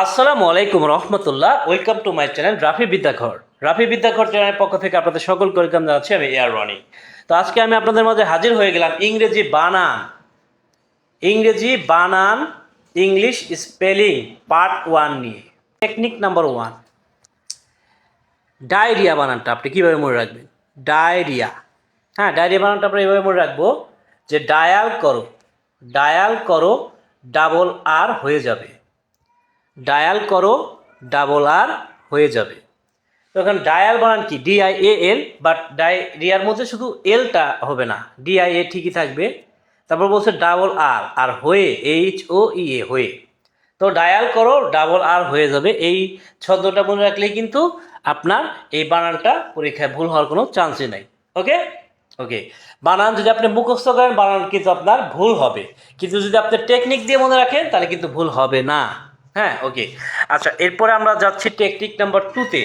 আসসালামু আলাইকুম রহমতুল্লাহ। Welcome to my channel Rafi Vidyaghar. Rafi Vidyaghar চ্যানেলের পক্ষ থেকে আপনাদের সকলকে ওয়েলকাম জানাচ্ছি আমি এয়ার রনি তো আজকে আমি আপনাদের মাঝে হাজির হয়ে গেলাম ইংরেজি বানান। ইংরেজি বানান ইংলিশ স্পেলিং পার্ট ওয়ান নিয়ে। টেকনিক নাম্বার ওয়ান ডায়রিয়া বানানটা আপনি কীভাবে মনে রাখবেন? ডায়রিয়া হ্যাঁ ডায়রিয়া বানানটা আমরা এভাবে মনে রাখব যে ডায়াল করো। ডায়াল করো ডাবল আর হয়ে যাবে। ডায়াল করো, ডাবল আর হয়ে যাবে। তো এখন ডায়াল বানান কি? ডিআই এল বাট ডায়রিয়ার মধ্যে শুধু এলটা হবে না। ডিআই এ ঠিকই থাকবে। তারপর বলছে ডাবল আর আর হয়ে এইচ ও ই এ হয়ে। তো ডায়াল করো, ডাবল আর হয়ে যাবে। এই ছন্দটা মনে রাখলে কিন্তু আপনার এই বানানটা পরীক্ষায় ভুল হওয়ার কোনো চান্সই নাই। ওকে? ওকে। বানান যদি আপনি মুখস্থ করেন, বানান কিন্তু আপনার ভুল হবে। কিন্তু যদি আপনি টেকনিক দিয়ে মনে রাখেন, তাহলে কিন্তু ভুল হবে না। হ্যাঁ ওকে আচ্ছা এরপরে আমরা যাচ্ছি টেকনিক নাম্বার টুতে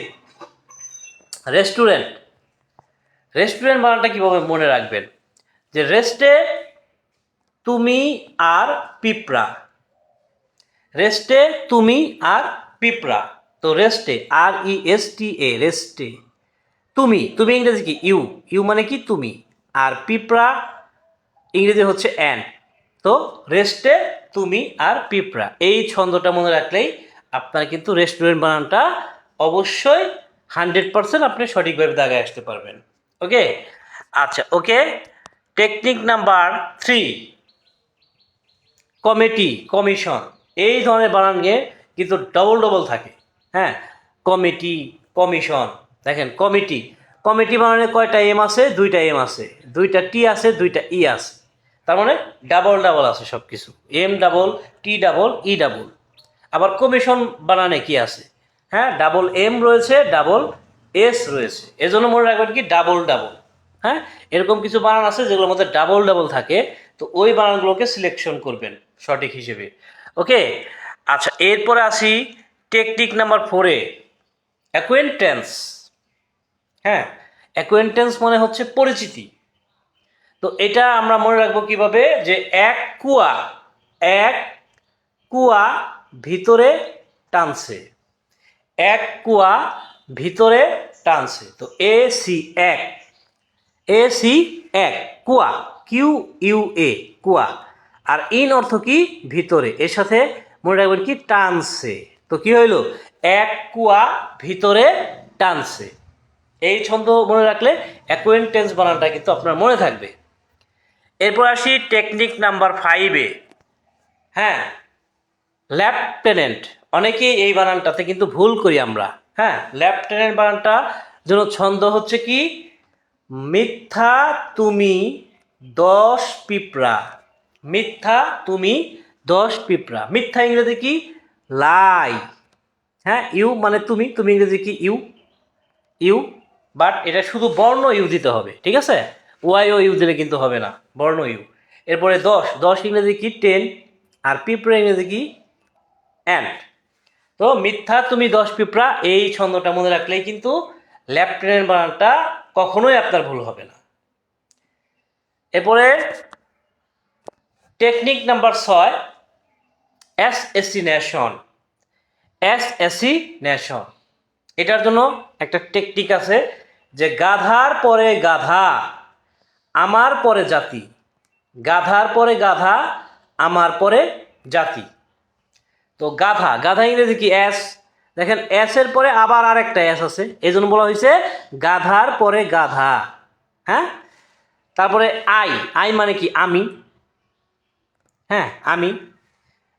রেস্টুরেন্ট রেস্টুরেন্ট বানানটা কীভাবে মনে রাখবেন? যে রেস্টে তুমি আর পিঁপড়া। রেস্টে তুমি আর পিঁপড়া। তো রেস্টে আর ই এস টি এ। রেস্টে তুমি তুমি ইংরেজি কি? ইউ ইউ মানে কি? তুমি। আর পিঁপড়া ইংরেজি হচ্ছে অ্যান তো রেস্টে তুমি আর পিঁপড়া। এই ছন্দটা মনে রাখলেই আপনার কিন্তু রেস্টুরেন্ট বানানটা অবশ্যই হান্ড্রেড পারসেন্ট আপনি সঠিকভাবে দাগায় আসতে পারবেন। ওকে আচ্ছা okay technique number three committee commission এই ধরনের বানান নিয়ে কিন্তু ডবল ডবল থাকে। হ্যাঁ? কমিটি কমিশন দেখেন কমিটি কমিটি বানানে কয়টা এম আছে? দুইটা এম আছে। দুইটা টি আছে, দুইটা ই আছে। তার মানে ডাবল ডাবল আছে সব কিছু M double T double E double আবার কমিশন বানানে কি আছে? হ্যাঁ ডাবল এম রয়েছে ডাবল এস রয়েছে। এজন্য মনে রাখবেন কি ডাবল ডাবল হ্যাঁ এরকম কিছু বানান আছে যেগুলোর মধ্যে ডাবল ডাবল থাকে। তো ওই বানানগুলোকে সিলেকশন করবেন সঠিক হিসেবে। ওকে? আচ্ছা এরপরে আসি টেকনিক নাম্বার ফোরে অ্যাকোয়েন্টেন্স হ্যাঁ অ্যাকোয়েন্টেন্স মানে হচ্ছে পরিচিতি। তো এটা আমরা মনে রাখব কীভাবে? যে এক কুয়া এক কুয়া ভিতরে টানছে। এক কুয়া ভিতরে টানছে। তো এ, সি, এক। এ, সি, এক। কুয়া, কিউ, ইউ, এ, কুয়া। আর ইন অর্থ কি? ভিতরে। এর সাথে মনে রাখবেন কি? টানছে। তো কি হইল? এক কুয়া ভিতরে টানছে। এই ছন্দ মনে রাখলে অ্যাকোয়েন্টেন্স বানানটা কিন্তু আপনার মনে থাকবে। এরপর আসি টেকনিক নাম্বার ফাইভে হ্যাঁ লেফটেন্যান্ট অনেকেই এই বানানটাতে কিন্তু ভুল করি আমরা। হ্যাঁ লেফটেন্যান্ট বানানটা যেন ছন্দ হচ্ছে কি? মিথ্যা তুমি দশ পিঁপড়া। মিথ্যা তুমি দশ পিঁপড়া। মিথ্যা ইংরেজি কি? লাই। হ্যাঁ ইউ মানে তুমি তুমি ইংরেজি কি? ইউ। ইউ বাট এটা শুধু বর্ণ ইউ দিতে হবে, ঠিক আছে? ওয়াই ও ইউ দিলে কিন্তু হবে না, বর্ণ ইউ। এরপরে দশ দশ ইংরেজি কি টেন আর পিঁপড়া ইংরেজি কি অ্যান্ড তো মিথ্যা তুমি দশ পিঁপড়া, এই ছন্দটা মনে রাখলেই কিন্তু লেফটেন্যান্ট বানানটা কখনোই আপনার ভুল হবে না। এরপরে টেকনিক নাম্বার ছয়, assassination, assassination. এটার জন্য একটা টেকনিক আছে যে গাধার পরে গাধা। আমার পরে জাতি। গাধার পরে গাধা, আমার পরে জাতি। তো গাধা গাধা ইংরেজি কি? এস। দেখেন এর পরে আবার আরেকটা এস আছে। এই জন্য বলা হয়েছে গাধার পরে গাধা। হ্যাঁ? তারপরে আই। আই মানে কি? আমি। হ্যাঁ আমি।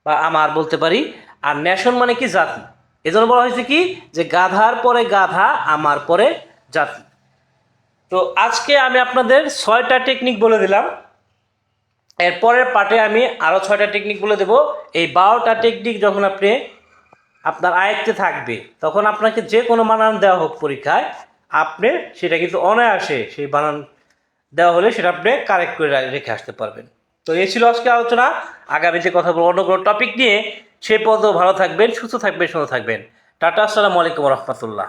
বা আমার বলতে পারি। আর ন্যাশন মানে কি? জাতি। এজন্য বলা হয়েছে কি? যে গাধার পরে গাধা, আমার পরে জাতি। তো আজকে আমি আপনাদের ছয়টা টেকনিক বলে দিলাম। এরপরের পার্টে আমি আরও ছয়টা টেকনিক বলে দেবো। এই বারোটা টেকনিক যখন আপনি আপনার আয়ত্তে থাকবে, তখন আপনাকে যে কোনো বানান দেওয়া হোক পরীক্ষায়, আপনি সেটা কিন্তু অনায়াসে সেই বানান দেওয়া হলে সেটা আপনি কারেক্ট করে রেখে আসতে পারবেন। তো এই ছিল আজকে আলোচনা। আগামীতে কথা বলব অন্য কোনো টপিক নিয়ে। সে পর্যন্ত ভালো থাকবেন, সুস্থ থাকবেন, সুন্দর থাকবেন। টাটা, আসসালামু আলাইকুম রহমতুল্লাহ।